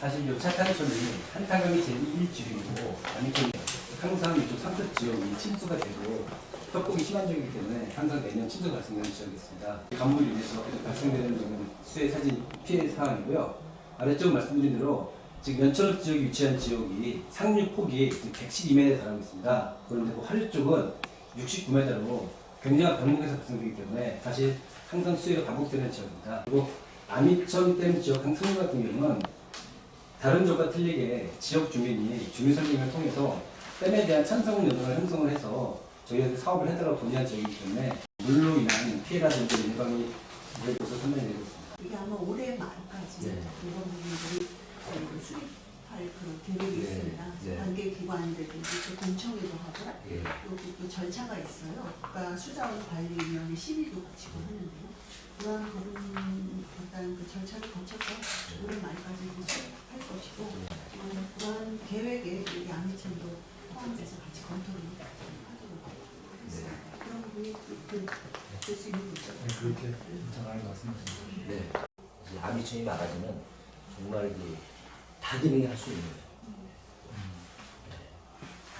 사실 이 차탄천이 한탄강이 제1지역이고 아니면 항상 이쪽 삼척 지역이 침수가 되고 협곡이 심한 지역이기 때문에 항상 매년 침수 발생되는 지역이었습니다. 강물 인해서 계속 발생되는 지금 수해 사진 피해 상황이고요. 아래쪽 말씀드린 대로 지금 연천 지역이 위치한 지역이 상류 폭이 112m에 달하고 있습니다. 그런데 그 한류 쪽은 69m로 굉장한 병목에서 발생되기 때문에 사실 항상 수해가 반복되는 지역입니다. 그리고 아미천 댐 지역 상류 같은 경우는 다른 지역과 틀리게 지역 주민이 주민 설명을 통해서 댐에 대한 찬성 연동을 형성을 해서 저희한테 사업을 해달라고 건의한 지역이기 때문에 물로 인한 피해라든지 이에 대해서 설명드리고 있습니다. 이게 아마 올해 말까지 네. 이런 부분들이 어, 수립할 그런 계획이 네. 있습니다. 네. 관계 기관들든지 또 공청회도 하고 예. 여기 또 절차가 있어요. 국가 수자원 관리위원회 심의도 거치고 하는데요. 그러한 부분 일단 그 절차를 거쳐서 올해 말까지 수립할 것이고 어, 그러한 계획에 우리 아미천도 포함돼서 같이 검토를 하도록 하겠습니다. 그런 부분이 그될수 있는 거죠. 네, 그렇게 것 같습니다. 네. 이제 아미천이 말하자면 정말 그 다 기능이 할 수 있는 네.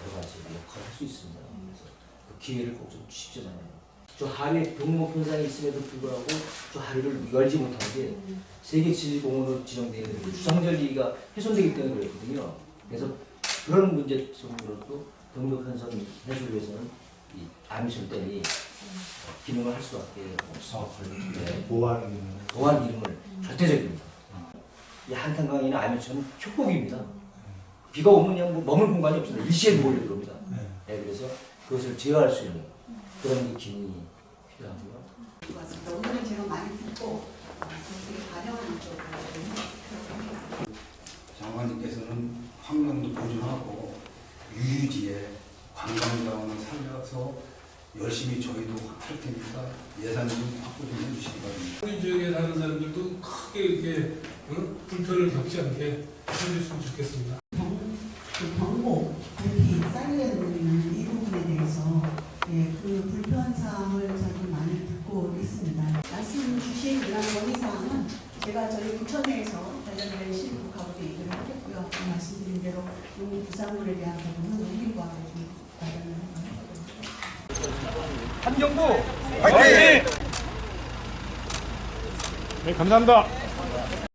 여러 가지 역할을 할 수 있습니다. 그래서 그 기회를 꼭 좀 주십시오잖아요. 저 하위 병목 현상이 있음에도 불구하고 저 하류를 열지 못한 게 세계 지질공원으로 지정되어 있는 그 주상절리가 훼손되기 때문에 그랬거든요. 그래서 그런 문제 속으로도 병목 현상 해소를 위해서는 이 어, 기능을 할 수밖에 없어. 네. 보완 보안 기능을 절대적입니다. 이 한탄강이나 아미천은 협곡입니다. 비가 오면 그냥 뭐 머물 공간이 없습니다. 일시에 몰려 들어옵니다. 네. 네, 그래서 그것을 제어할 수 있는 그런 그 기능이 필요하고요. 맞습니다. 오늘은 제가 많이 듣고 정책에 반영하는 쪽으로 장관님께서는 보존하고 유유지에 관광자원을 살려서 열심히 저희도 할 테니까 예산 좀 확보 좀 해주시기 바랍니다. 우리 지역에 사는 사람들도 크게 이렇게 어? 불편을 겪지 않게 해줬으면 좋겠습니다. 경, 그 경고, 불피, 사이렌 울리는 이 부분에 대해서 예, 그 불편 사항을 저희 많이 듣고 있습니다. 말씀 주신 이런 건의사항은 제가 저희 부천에서 관련된 실무국하고도 얘기를 하겠고요. 그 말씀드린 대로 이 부산물에 대한 부분은 우리과 좀 마련을 하겠습니다. 네, 감사합니다.